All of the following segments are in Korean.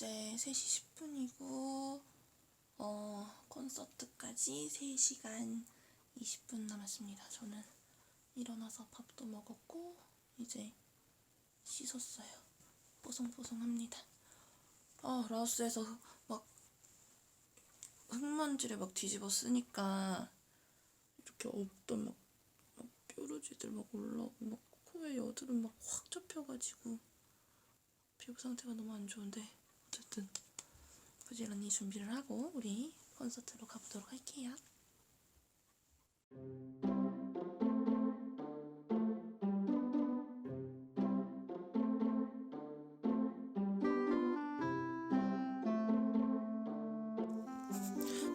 이제 3시 10분이고, 어, 콘서트까지 3시간 20분 남았습니다. 저는 일어나서 밥도 먹었고, 이제 씻었어요. 뽀송뽀송합니다. 아, 라오스에서 막 흙먼지를 막 뒤집어 쓰니까 이렇게 없던 막, 막 뾰루지들 막 올라오고 막 코에 여드름 막확 접혀가지고 피부 상태가 너무 안 좋은데 어쨌든 부지런히 준비를 하고 우리 콘서트로 가보도록 할게요.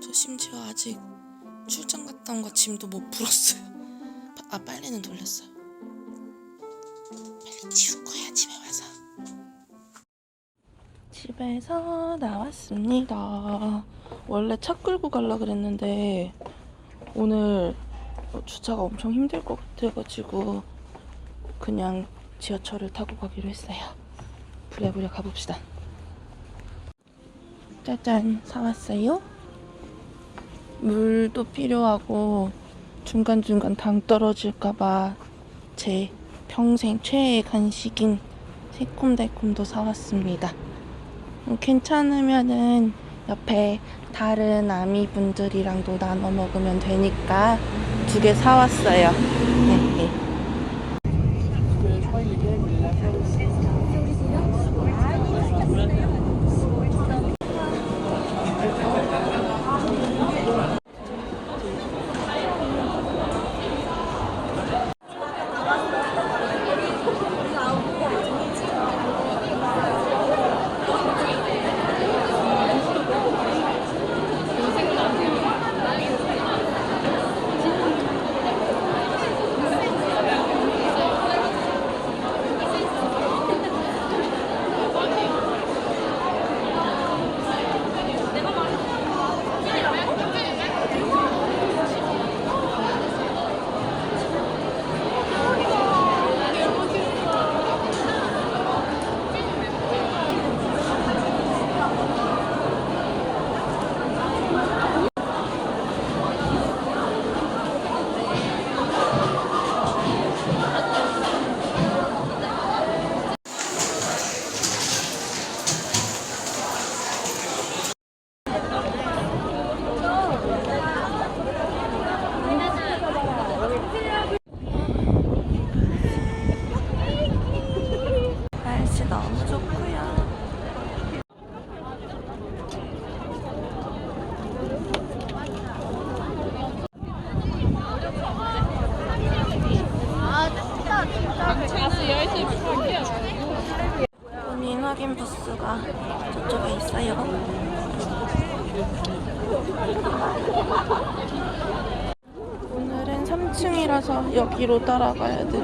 저 심지어 아직 출장 갔다 온 거 짐도 못 풀었어요. 아 빨래는 돌렸어요. 집에서 나왔습니다. 원래 차 끌고 갈라 그랬는데 오늘 어, 주차가 엄청 힘들 것 같아가지고 그냥 지하철을 타고 가기로 했어요. 부랴부랴 가봅시다. 짜잔 사왔어요. 물도 필요하고 중간중간 당 떨어질까봐 제 평생 최애 간식인 새콤달콤도 사왔습니다. 음, 괜찮으면은 옆에 다른 아미분들이랑도 나눠 먹으면 되니까 두 개 사왔어요. 네, 네. 날씨 너무 좋고요. 본인 확인 부스가 저쪽에 있어요. 오늘은 3층이라서 여기로 따라가야 돼.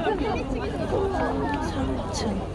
3층.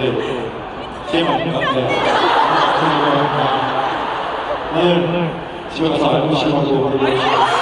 네. TMI입니다. 네. 오늘 집에 가서 알고 싶어하고 그리고 감사합니다.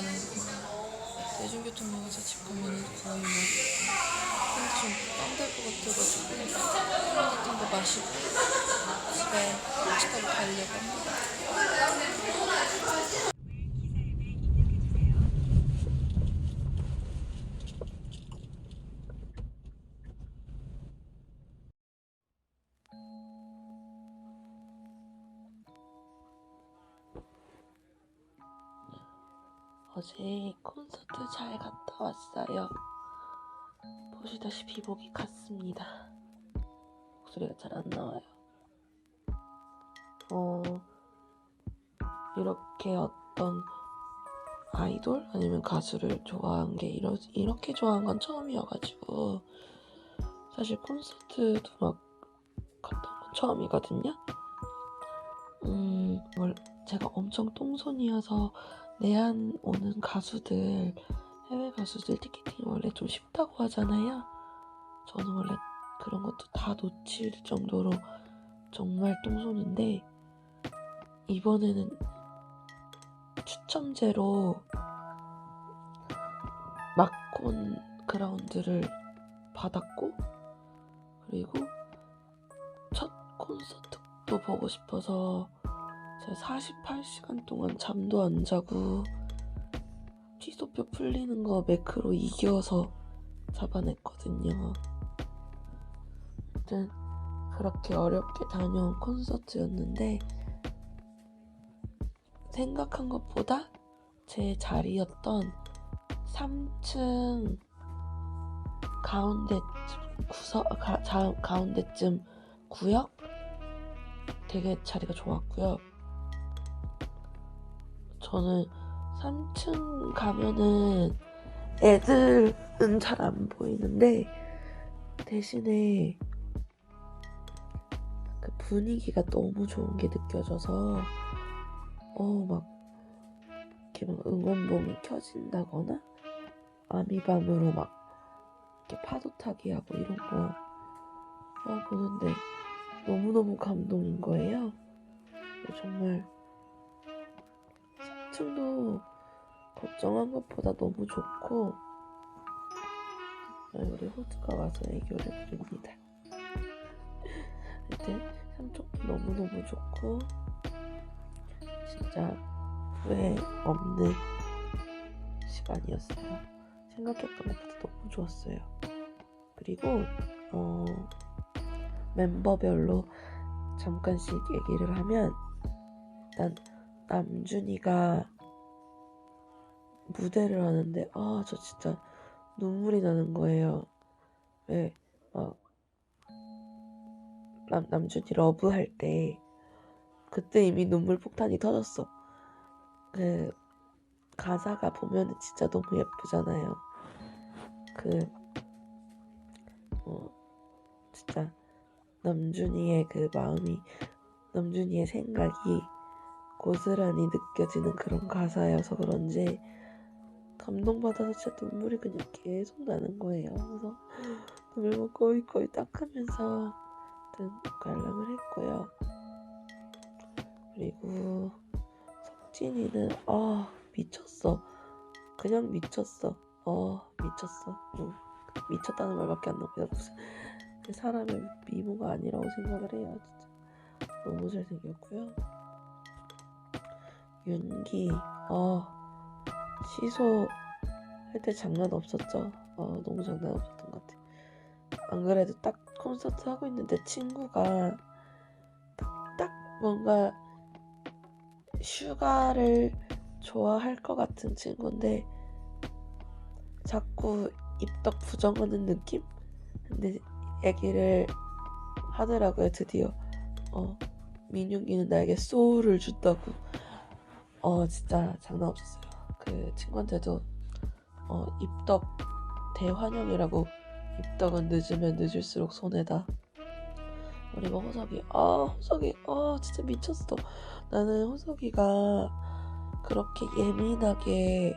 가다가는 대중교통역에서 집 가면은 거의 뭐 좀땀될 것 같아가지고 같은 거 마시고 집에 타고 가려고 어제 콘서트 잘 갔다 왔어요. 보시다시피 목이 갔습니다. 목소리가 잘 안 나와요. 어, 이렇게 어떤 아이돌 아니면 가수를 좋아한 게 이러, 이렇게 좋아한 건 처음이어가지고 사실 콘서트도 막 갔던 건 처음이거든요. 음, 뭘 제가 엄청 똥손이어서 내한 오는 가수들 해외 가수들 티켓팅이 원래 좀 쉽다고 하잖아요. 저는 원래 그런 것도 다 놓칠 정도로 정말 똥손인데 이번에는 추첨제로 마콘 그라운드를 받았고 그리고 첫 콘서트도 보고 싶어서 제가 48시간 동안 잠도 안 자고 취소표 풀리는 거 매크로 이겨서 잡아냈거든요. 아무튼 그렇게 어렵게 다녀온 콘서트였는데 생각한 것보다 제 자리였던 3층 가운데 구석 가, 자, 가운데쯤 구역 되게 자리가 좋았고요. 저는 3층 가면은 애들은 잘 안 보이는데 대신에 그 분위기가 너무 좋은 게 느껴져서 어막 이렇게 막 응원봉이 켜진다거나 아미밤으로 막 이렇게 파도 타기 하고 이런 거 어, 보는데 너무너무 감동인 거예요. 정말 3층도 걱정한 것보다 너무 좋고 네, 우리 호주가 와서 애교를 부립니다. 하여튼 삼촌도 너무너무 좋고 진짜 후회 없는 시간이었어요. 생각했던 것보다 너무 좋았어요. 그리고 어, 멤버별로 잠깐씩 얘기를 하면 일단 남준이가 무대를 하는데 아 저 진짜 눈물이 나는 거예요. 왜 막 남, 남준이 러브 할 때 그때 이미 눈물 폭탄이 터졌어. 그 가사가 보면은 진짜 너무 예쁘잖아요. 그 어, 진짜 남준이의 그 마음이 남준이의 생각이 고스란히 느껴지는 그런 가사여서 그런지 감동받아서 진짜 눈물이 그냥 계속 나는 거예요. 그래서 눈물만 거의 거의 닦으면서 관람을 했고요. 그리고 석진이는 아 미쳤어. 그냥 미쳤어. 어 미쳤어. 응. 미쳤다는 말밖에 안 나와요. 무슨 그 사람의 미모가 아니라고 생각을 해요. 진짜 너무 잘생겼고요. 윤기 어 시소 할 때 장난 없었죠. 어 너무 장난 없었던 것 같아. 안 그래도 딱 콘서트 하고 있는데 친구가 딱, 딱 뭔가 슈가를 좋아할 것 같은 친구인데 자꾸 입덕 부정하는 느낌? 근데 얘기를 하더라고요 드디어 어 민윤기는 나에게 소울을 준다고 어 진짜 장난 없었어요 그 친구한테도 어 입덕 대환영이라고 입덕은 늦으면 늦을수록 손해다 그리고 호석이 아 호석이 아 진짜 미쳤어 나는 호석이가 그렇게 예민하게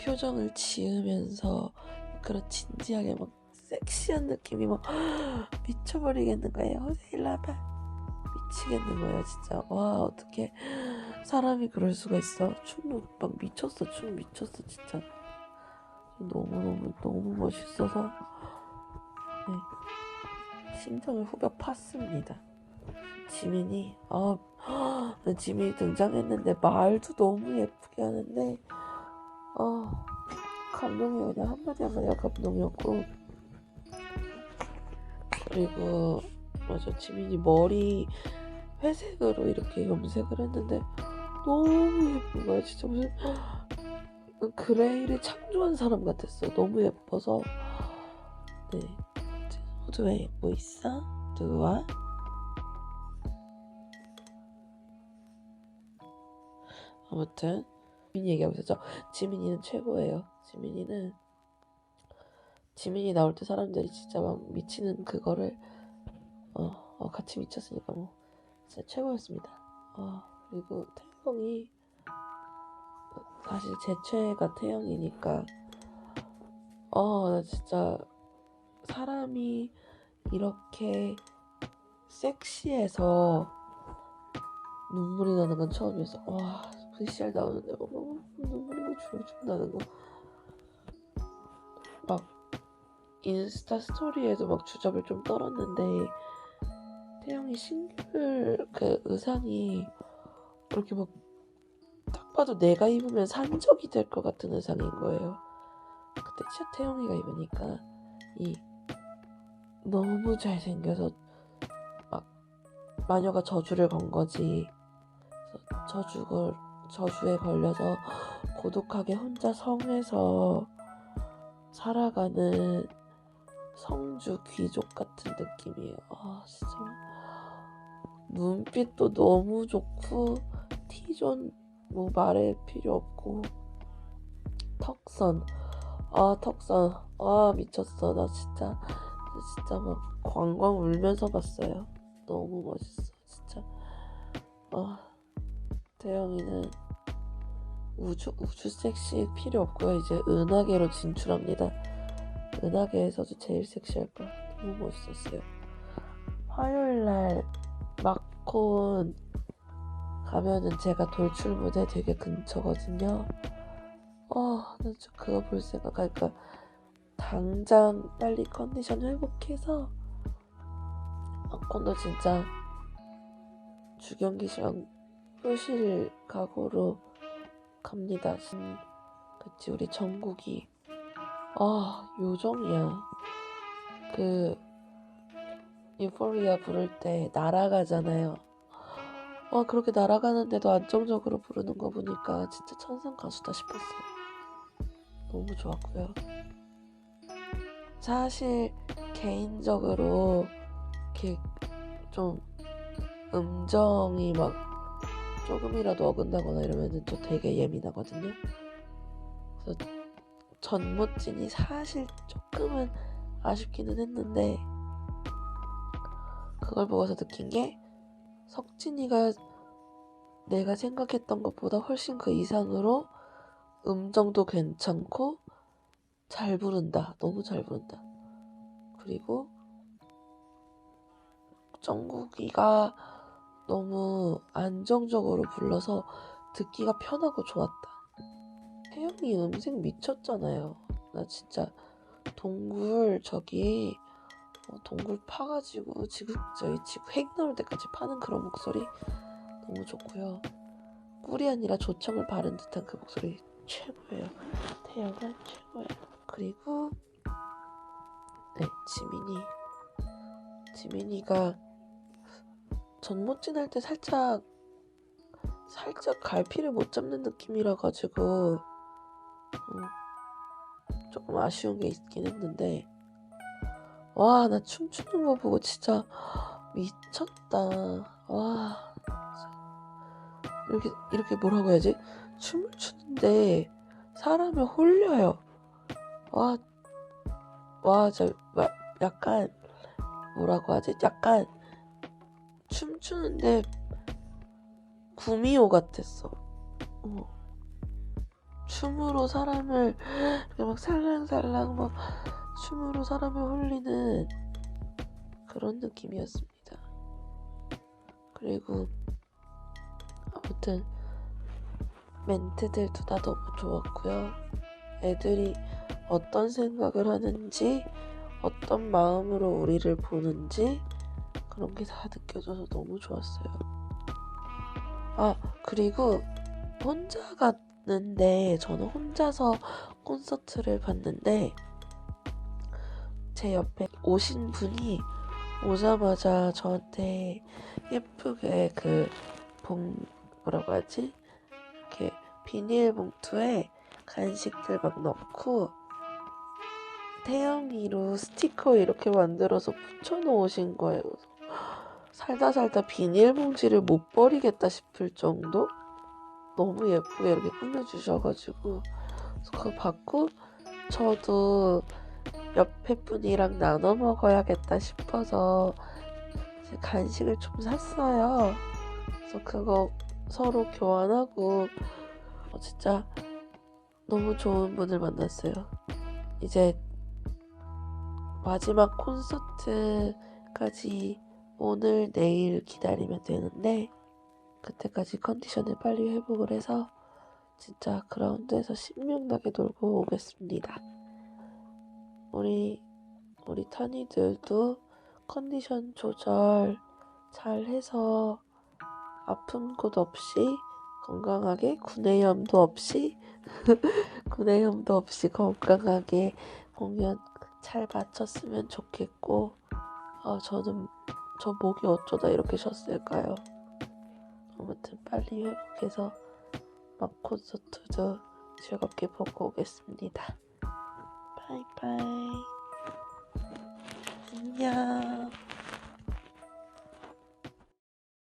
표정을 지으면서 그런 진지하게 막 섹시한 느낌이 막 미쳐버리겠는 거예요. 호세 일로 와봐. 미치겠는 거예요, 진짜. 와, 어떻게 사람이 그럴 수가 있어. 춤막 미쳤어, 춤 미쳤어, 진짜. 너무너무, 너무 멋있어서, 네. 심장을 후벼 팠습니다. 지민이, 아, 지민이 등장했는데 말도 너무 예쁘게 하는데, 아, 감동이 그냥 한마디 한마디가 감동이었고 그리고 맞아 지민이 머리 회색으로 이렇게 염색을 했는데 너무 예쁜 거야. 진짜 무슨 그레이를 창조한 사람 같았어. 너무 예뻐서. 네. 호두에 뭐 있어? 누구와? 아무튼 지민이 얘기하고 있었죠. 지민이는 최고예요. 지민이는 지민이 나올 때 사람들이 진짜 막 미치는 그거를 어, 어, 같이 미쳤으니까 뭐. 진짜 최고였습니다. 어, 그리고 태영이 사실 제 최애가 태영이니까 어, 나 진짜 사람이 이렇게 섹시해서 눈물이 나는 건 처음이었어. 와, VCR 나오는데 막 어, 눈물이 줄줄 나는 거. 막 인스타 스토리에도 막 주접을 좀 떨었는데 태영이 싱글 그 의상이 이렇게 막 딱 봐도 내가 입으면 산적이 될 것 같은 의상인 거예요. 그때 진짜 태영이가 입으니까 이 너무 잘생겨서 막 마녀가 저주를 건 거지. 저주걸 저주에 걸려서 고독하게 혼자 성에서 살아가는 성주 귀족 같은 느낌이에요. 아 진짜 눈빛도 너무 좋고 티존 뭐 말할 필요 없고. 턱선. 아 턱선. 아 미쳤어. 나 진짜 진짜 막 광광 울면서 봤어요. 너무 멋있어 진짜. 아 태영이는 우주 우주 섹시 필요 없고요. 이제 은하계로 진출합니다. 은하계에서도 제일 섹시할 거야 너무 멋있었어요. 화요일 날 마콘 가면은 제가 돌출 무대 되게 근처거든요. 아, 나 진짜 그거 볼 생각하니까 당장 빨리 컨디션 회복해서 마콘도 진짜 주경기 씨랑 효실 각오로 갑니다. 음, 그치 우리 정국이 아 요정이야. 그 유포리아 부를 때 날아가잖아요. 와 그렇게 날아가는데도 안정적으로 부르는 거 보니까 진짜 천상 가수다 싶었어요. 너무 좋았고요. 사실 개인적으로 이렇게 좀 음정이 막 조금이라도 어긋나거나 이러면은 저 되게 예민하거든요. 그래서 전모진이 사실 조금은 아쉽기는 했는데 그걸 보고서 느낀 게 석진이가 내가 생각했던 것보다 훨씬 그 이상으로 음정도 괜찮고 잘 부른다. 너무 잘 부른다. 그리고 정국이가 너무 안정적으로 불러서 듣기가 편하고 좋았다. 혜영이 음색 미쳤잖아요. 나 진짜 동굴 저기 어, 동굴 파가지고 지금 저희 지금 핵 나올 때까지 파는 그런 목소리 너무 좋고요. 꿀이 아니라 조청을 바른 듯한 그 목소리 최고예요. 태양은 최고예요. 그리고 네 지민이 지민이가 전모진 할 때 살짝 살짝 갈피를 못 잡는 느낌이라 가지고 음, 조금 아쉬운 게 있긴 했는데 와, 나 춤추는 거 보고 진짜 미쳤다. 와. 이렇게, 이렇게 뭐라고 해야지? 춤을 추는데 사람을 홀려요. 와, 와, 저, 와, 약간, 뭐라고 하지? 약간, 춤추는데 구미호 같았어. 어. 춤으로 사람을 막 살랑살랑 막 춤으로 사람을 홀리는 그런 느낌이었습니다. 그리고 아무튼 멘트들도 다 너무 좋았고요. 애들이 어떤 생각을 하는지 어떤 마음으로 우리를 보는지 그런 게 다 느껴져서 너무 좋았어요. 아 그리고 혼자 갔는데 저는 혼자서 콘서트를 봤는데 제 옆에 오신 분이 오자마자 저한테 예쁘게 그 봉 뭐라고 하지? 이렇게 비닐봉투에 간식들 막 넣고 태영이로 스티커 이렇게 만들어서 붙여놓으신 거예요. 살다 살다 비닐봉지를 못 버리겠다 싶을 정도 너무 예쁘게 이렇게 꾸며주셔가지고 그거 받고 저도 옆에 분이랑 나눠 먹어야겠다 싶어서 간식을 좀 샀어요. 그래서 그거 서로 교환하고 어, 진짜 너무 좋은 분을 만났어요. 이제 마지막 콘서트까지 오늘 내일 기다리면 되는데 그때까지 컨디션을 빨리 회복을 해서 진짜 그라운드에서 신명나게 놀고 오겠습니다. 우리 우리 타니들도 컨디션 조절 잘 해서 아픈 곳 없이 건강하게 구내염도 없이 구내염도 없이 건강하게 공연 잘 마쳤으면 좋겠고 아 저는 저 목이 어쩌다 이렇게 쉬었을까요? 아무튼 빨리 회복해서 막 콘서트도 즐겁게 보고 오겠습니다. 바이바이. 안녕.